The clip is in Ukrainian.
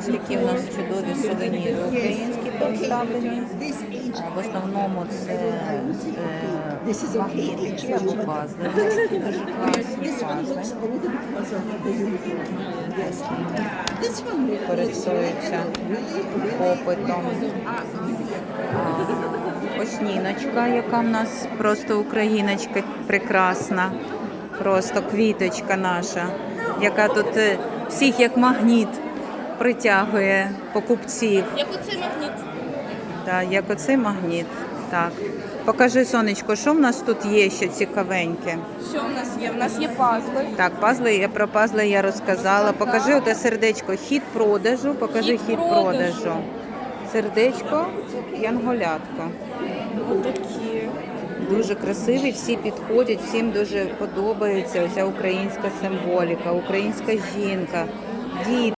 Ось такі у нас чудові сувеніри українські представлені. В основному це магнітики або пазли. Дуже класні пазли. Користуються попитом. А, Ось ніночка, яка в нас просто україночка прекрасна. Просто квіточка наша, яка тут е, всіх як магніт притягує покупців. Як оцей магніт. Так, як оцей магніт. Так. Покажи, сонечко, що в нас тут є ще цікавеньке. Що в нас є? В нас є пазли. Так, пазли, я про пазли я розказала. Покажи оте сердечко, хід продажу, покажи Хід хід продажу. продажу. Сердечко, янголятко. Отакі. Дуже красиві, всі підходять, всім дуже подобається оця українська символіка, українська жінка, діти,